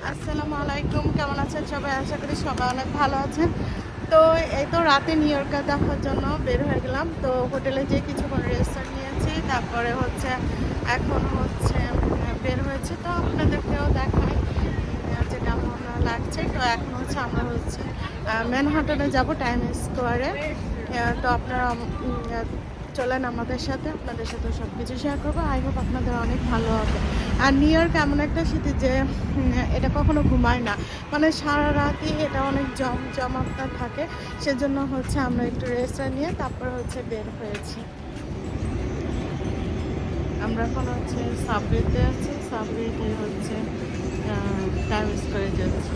আসসালামু আলাইকুম কেমন আছেন সবাই? আশা করি সবাই অনেক ভালো আছেন। তো এই তো রাতে নিউ ইয়র্কে দেখার জন্য বের হয়ে গেলাম। তো হোটেলে যে কিছুক্ষণ রেস্টার নিয়েছি তারপরে হচ্ছে এখন হচ্ছে বের হয়েছে। তো আপনাদেরকেও দেখাই উম, যে কেমন লাগছে। তো এখন হচ্ছে আমরা হচ্ছে ম্যানহাটনে যাব টাইম স্কোয়ারে তো আপনারা চলেন আমাদের সাথে, আপনাদের সাথে সব কিছু শেয়ার করব। আই হোপ আপনাদের অনেক ভালো হবে। আর নিউ ইয়র্ক এমন একটা সিটি যে এটা কখনো ঘুমায় না। মানে সারা রাতই এটা অনেক জম জমাটা থাকে। সেজন্য হচ্ছে আমরা একটু রেস্ট নিয়ে তারপর হচ্ছে বের হয়েছি। আমরা এখন হচ্ছে সাবওয়েতে আছি। সাবওয়েতে হচ্ছে টাইম স্কোয়ারে যাচ্ছি।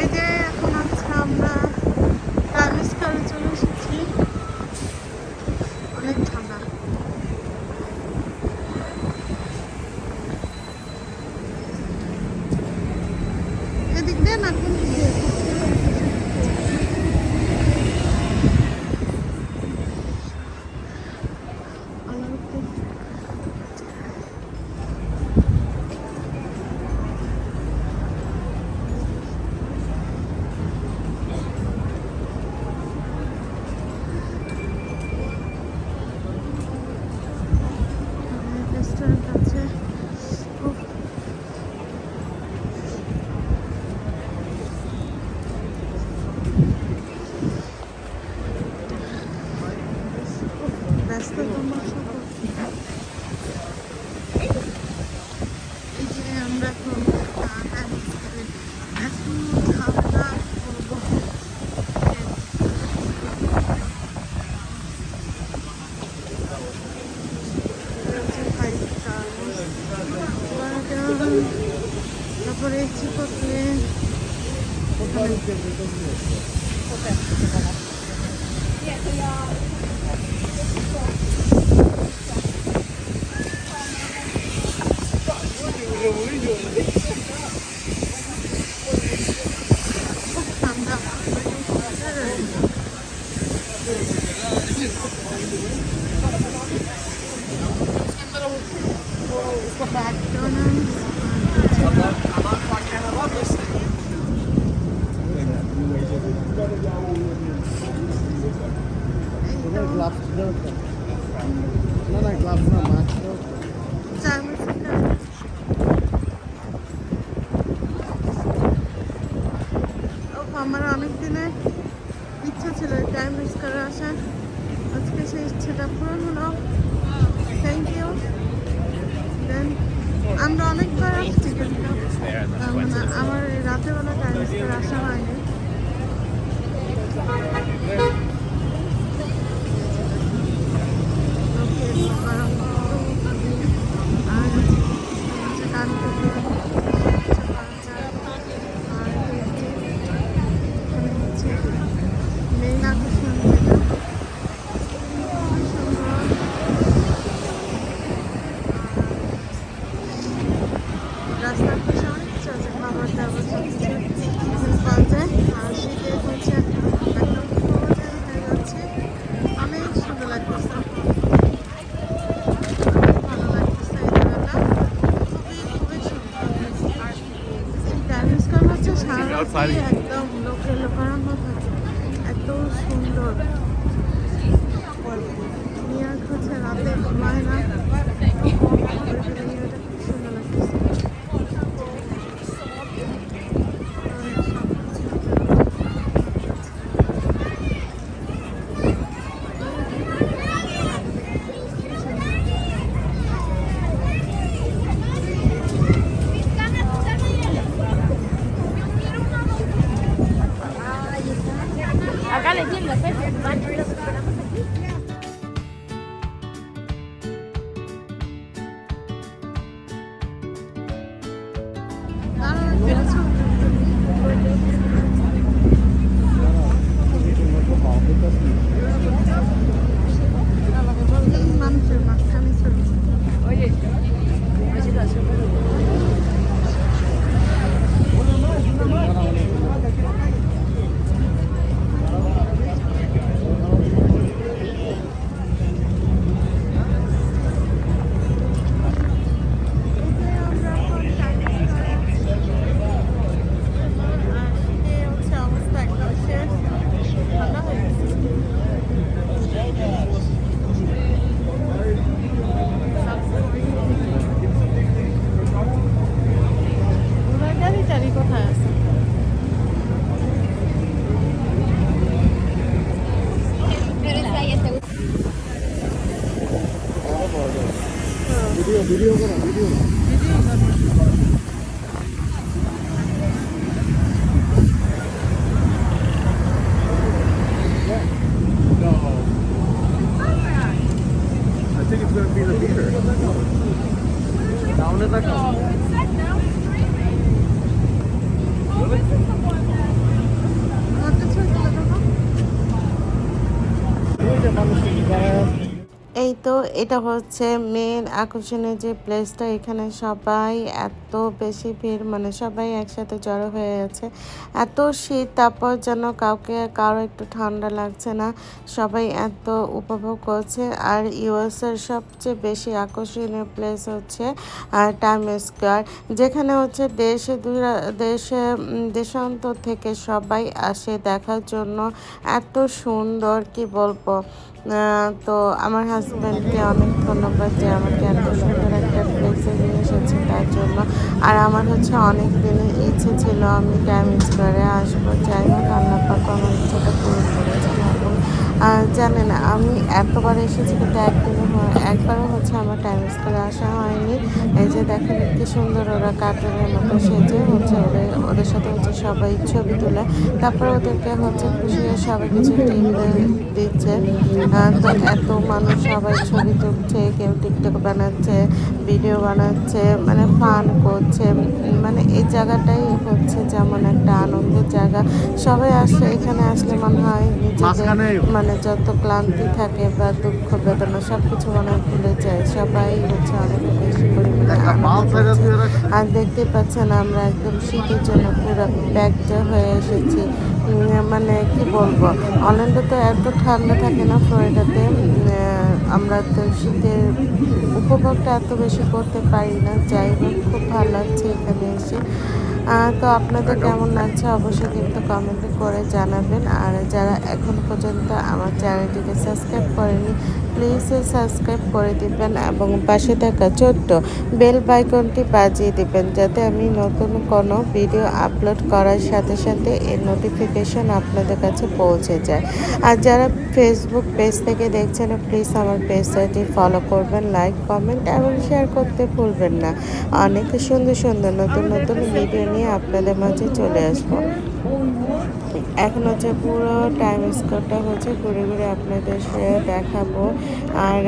এই যে, এখন হচ্ছে আমরা গ্লাভস না না গ্লাভস না মাস্ক আমার অনেক দিনের ইচ্ছা ছিল টাইম মিস করে আসার আজকে সেই ইচ্ছেটা পূরণ হলো থ্যাংক ইউ দেন আমরা অনেকবার আসছি কিন্তু আমার রাতের টাইম করে আসা হয়নি সুন্দর হচ্ছে রাতে I see. তো এটা হচ্ছে মেন আকর্ষণীয় যে প্লেসটা এখানে সবাই এত বেশি ভিড় মানে সবাই একসাথে জড়ো হয়ে আছে। এত শীত, তারপর যেন কাউকে, কারও একটু ঠান্ডা লাগছে না। সবাই এত উপভোগ করছে। আর ইউএসের সবচেয়ে বেশি আকর্ষণীয় প্লেস হচ্ছে টাইম স্কোয়ার যেখানে হচ্ছে দেশে দেশে দেশান্তর থেকে সবাই আসে দেখার জন্য। এত সুন্দর, কি বলব? তো আমার হাজব্যান্ডকে অনেক ধন্যবাদ যে আমাকে এত সুন্দর একটা প্লেসে নিয়ে এসেছে তার জন্য। আর আমার হচ্ছে অনেক দিনের ইচ্ছে ছিল আমি টাইম করে আসব। যাই হোক, আল্লাহ পাক আমার ইচ্ছেটা পূরণ করেছে এবং জানেন, আমি এতবার এসেছি কিন্তু একদিনও একবারও হচ্ছে আমার টাইম স্কোয়ারে আসা হয়নি। এই যে দেখেন কি সুন্দর ওরা কার্টুনের মতো সেজে হচ্ছে ওদের ওদের সাথে হচ্ছে সবাই ছবি তোলে। তারপরে ওদেরকে হচ্ছে খুশি হয়ে সবাই কিছু টিপ দিচ্ছে। তো এত মানুষ সবাই ছবি তুলছে কেউ টিকটক বানাচ্ছে ভিডিও বানাচ্ছে মানে ফান করছে। মানে এই জায়গাটাই হচ্ছে যেমন একটা আনন্দের জায়গা। সবাই আসলে এখানে আসলে মনে হয় নিজেদের মানে যত ক্লান্তি থাকে বা দুঃখ বেদনা সব কিছু ভুলে যায় সবাই হচ্ছে অনেক বেশি পরিমাণে। আর দেখতে পাচ্ছেন আমরা একদম শীতের জন্য পুরো প্যাকড হয়ে এসেছি। মানে কি বলব? অনেকটা তো এত ঠান্ডা থাকে না ফ্লোরিডাতে। আমরা তো শীতের উপভোগটা এত বেশি করতে পারি না। যাই হোক খুব ভালো লাগছে এখানে এসে। তো আপনাদের কেমন লাগছে অবশ্যই কিন্তু কমেন্ট করে জানাবেন। আর যারা এখন পর্যন্ত আমার চ্যানেলটিকে সাবস্ক্রাইব করেনি প্লিজ সাবস্ক্রাইব করে দিবেন এবং পাশে থাকা ছোট্ট বেল বাইকনটি বাজিয়ে দিবেন যাতে আমি নতুন কোনো ভিডিও আপলোড করার সাথে সাথে এর নোটিফিকেশন আপনাদের কাছে পৌঁছে যায়। আর যারা ফেসবুক পেজ থেকে দেখছেন প্লিজ আমার পেজটি ফলো করবেন লাইক কমেন্ট এবং শেয়ার করতে ভুলবেন না। অনেক সুন্দর সুন্দর নতুন নতুন ভিডিও নিয়ে আপনাদের মাঝে চলে আসব। এখন হচ্ছে পুরো টাইম স্কোরটা হচ্ছে ঘুরে ঘুরে আপনাদের দেখাবো। আর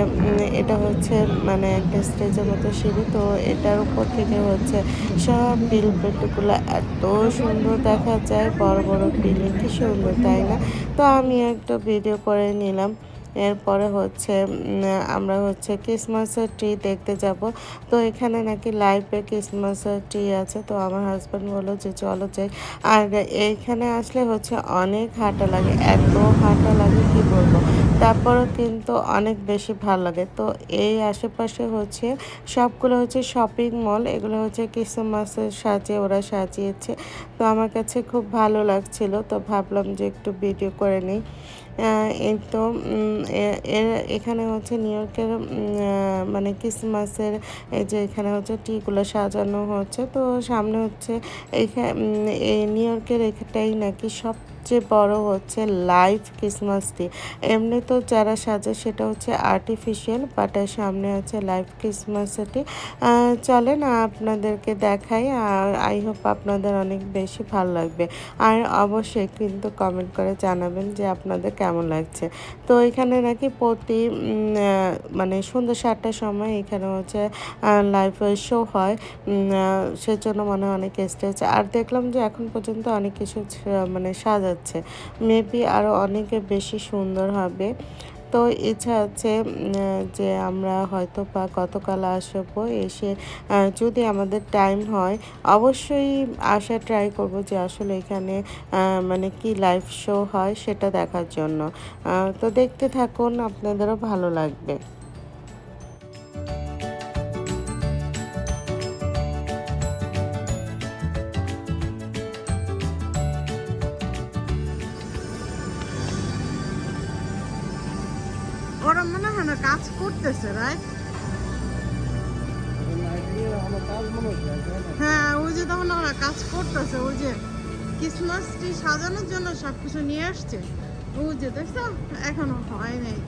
এটা হচ্ছে মানে একটা স্টেজের মতো সিঁড়ি, তো এটার উপর থেকে হচ্ছে সব বিলবোর্ডগুলো এত সুন্দর দেখা যায়। বড় বড় বিল্ডিং কি সুন্দর, তাই না? তো আমি একটা ভিডিও করে নিলাম। এরপরে হচ্ছে আমরা হচ্ছে ক্রিসমাসের ট্রি দেখতে যাব। তো এখানে নাকি লাইভে ক্রিসমাসের ট্রি আছে। তো আমার হাজব্যান্ড বলল যে, চলো যাই। আর এইখানে আসলে হচ্ছে অনেক হাঁটা লাগে। এত হাঁটা লাগে, কি বলব? তারপরেও কিন্তু অনেক বেশি ভালো লাগে। তো এই আশেপাশে হচ্ছে সবগুলো হচ্ছে শপিং মল এগুলো হচ্ছে ক্রিসমাসের সাজে ওরা সাজিয়েছে। তো আমার কাছে খুব ভালো লাগছিল। তো ভাবলাম যে একটু ভিডিও করে নিই। এই তো এখানে হচ্ছে নিউ ইয়র্কের মানে ক্রিসমাসের এই যে এখানে হচ্ছে টিগুলো সাজানো হচ্ছে। তো সামনে হচ্ছে এই নিউ ইয়র্কের এখানটাই নাকি সবচেয়ে বড় হচ্ছে লাইভ ক্রিসমাস ট্রি এমনি তো যারা সাজে সেটা হচ্ছে আর্টিফিশিয়াল বাট সামনে আছে লাইভ ক্রিসমাস ট্রি চলেন আপনাদেরকে দেখাই আই হোপ আপনাদের অনেক বেশি ভালো লাগবে। আর অবশ্যই কিন্তু কমেন্ট করে জানাবেন যে আপনাদের কেমন লাগছে। তো এখানে নাকি প্রতি মানে সন্ধ্যা সাতটার সময় এখানে হচ্ছে লাইভ শো হয়। সেজন্য মনে হয় অনেক স্টেজ আর দেখলাম যে এখন পর্যন্ত অনেক কিছু মানে মানে সাজাচ্ছে মেবি আরও অনেক বেশি সুন্দর হবে। তো ইচ্ছা আছে যে আমরা হয়তো বা গতকাল আসব, এসে যদি আমাদের টাইম হয়, অবশ্যই আসা ট্রাই করব যে আসলে এখানে মানে কি লাইভ শো হয় সেটা দেখার জন্য। তো দেখতে থাকুন, আপনাদেরও ভালো লাগবে। করতেছে, ওই যে ক্রিসমাস ট্রি সাজানোর জন্য সব কিছু নিয়ে আসছে। ওই যে দেখছ, এখনও হয় নাই।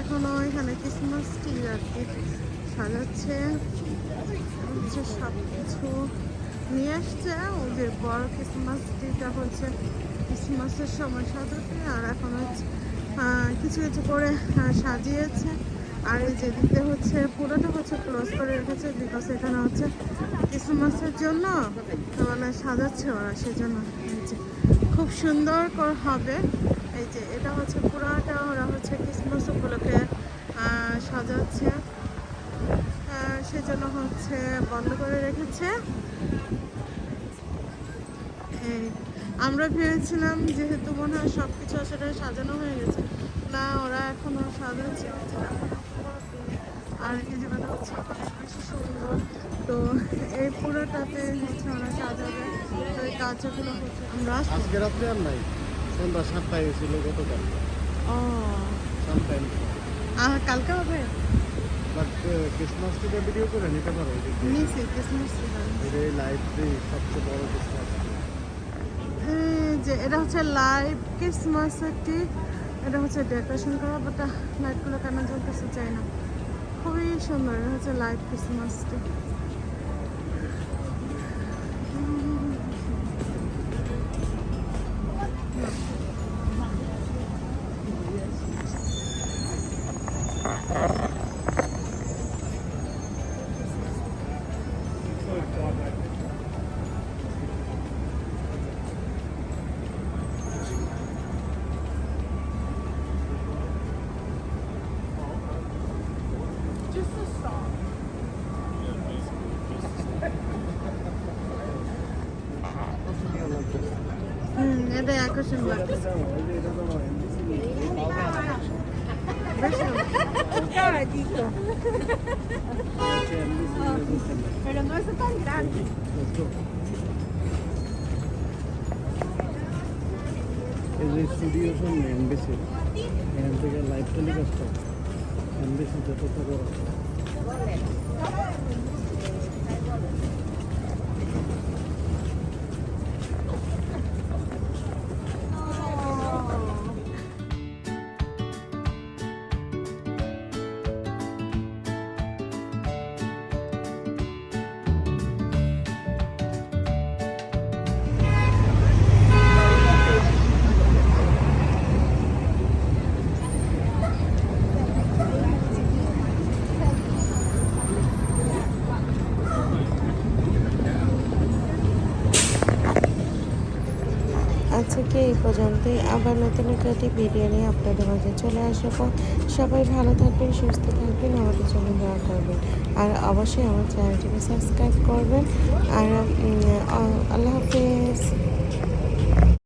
এখনও এখানে ক্রিসমাস ট্রি আর কি সাজাচ্ছে। হচ্ছে সব কিছু নিয়ে আসছে। যে বড় ক্রিসমাস ট্রিটা হচ্ছে ক্রিসমাসের সময় সাজাতে আর এখন হচ্ছে কিছু কিছু করে সাজিয়েছে। আর এই যে দিকতে হচ্ছে, পুরোটা হচ্ছে ক্লোজ করে রেখেছে বিকজ এখানে হচ্ছে ক্রিসমাসের জন্য মানে সাজাচ্ছে ওরা, সেজন্য খুব সুন্দর করে হবে। এই যে এটা হচ্ছে পুরাটা ওরা হচ্ছে ক্রিসমাস উপলক্ষে সাজাচ্ছে। সেজন্য হচ্ছে বন্ধ করে রেখেছে। আমরা ভেবেছিলাম যেহেতু মনে হয় সব কিছু আসলে সাজানো হয়ে গেছে না ওরা এখনও সাজাচ্ছে। আর এই জায়গাটা হচ্ছে অনেক বেশি সুন্দর। তো এই পুরোটাতে হচ্ছে ওরা সাজাবে। তো এই কাজগুলো হচ্ছে আমরা আজকে রাত্রে আর নাই। সন্ধ্যা সাতটায় ছিল গতকাল। ও। সামটাইম আহ কালকে হবে? বাট ক্রিসমাস ট্রিটা ভিডিও করে নিতে পারো। নিচে ক্রিসমাস এটা লাইফ সবচেয়ে বড় ক্রিসমাস যে এটা হচ্ছে লাইভ ক্রিসমাস একটি, এটা হচ্ছে ডেকোরেশন করা বাট লাইটগুলো কেন জ্বলতেছে চাই না। খুবই সুন্দর, এটা হচ্ছে লাইভ ক্রিসমাসটি হুম এটা আকর্ষণ লাগতেছে বেশ সুন্দর। Pero no es tan grande. এই যে স্টুডিও সামনে এমবিসি এখান থেকে লাইভ টেলিকাস্ট হয় এমবিসি আজকে এই পর্যন্তই। আবার নতুন একটি ভিডিও নিয়ে আপনাদের মাঝে চলে আসব। সবাই ভালো থাকবেন, সুস্থ থাকবেন, আমাদের জন্য দোয়া করবেন। আর অবশ্যই আমার চ্যানেলটিকে সাবস্ক্রাইব করবেন। আর আল্লাহ হাফেজ।